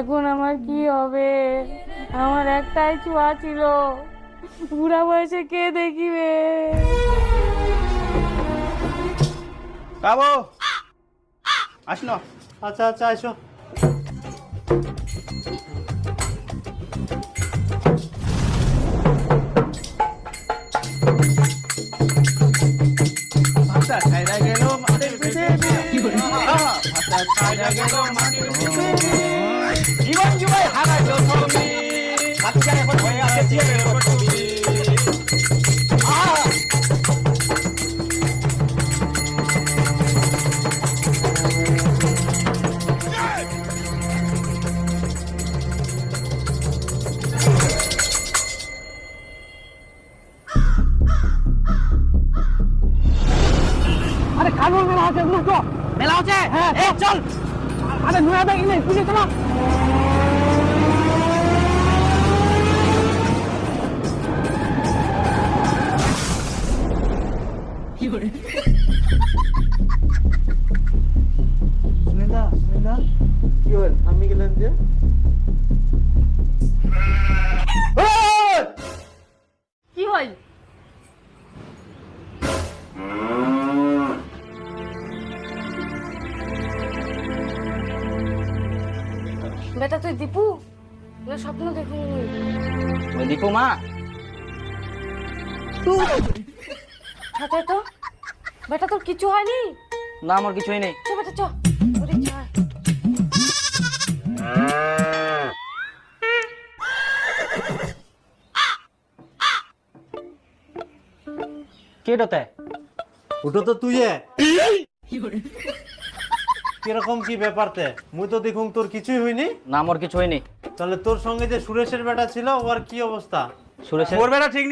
এখন আমার কি হবে? আমার একটাই ছোঁয়া ছিল। বুড়া বয়সে কে দেখিবে? আসনো আচ্ছা আচ্ছা গেল মাটির পিছে ভাষা ছাইরা গেল মাটির পিছে জীবন জুড়ে হারাইল ছবি বাচ্চা এখন হয়ে আছে জিয়ের ছবি আরে কানুন মেলা আছে দ্রুত মেলা আছে হ্যাঁ এই চল। আরে নয়া ব্যাগ নেই বুঝে চলো সুনিদা সুনিদা কি হল? আমি গেলেন যে? কি হল? বেটা তুই দীপু? না স্বপ্ন দেখুন। ওই দীপু মা। ছাতায় তো। বেটা তোর কিছু হয়নি? না আমার কিছুই নেই। চ বেটা চ। ওরে যা। কে ডতে ওটা তো তুই কীরকম কি ব্যাপারতে মুই তো দেখুন তোর কিছুই হয়নি না আমার কিছু হয়নি তাহলে তোর সঙ্গে যে সুরেশের বেটা ছিল ওর কি অবস্থা? সুরেশের ওর বেটা ঠিক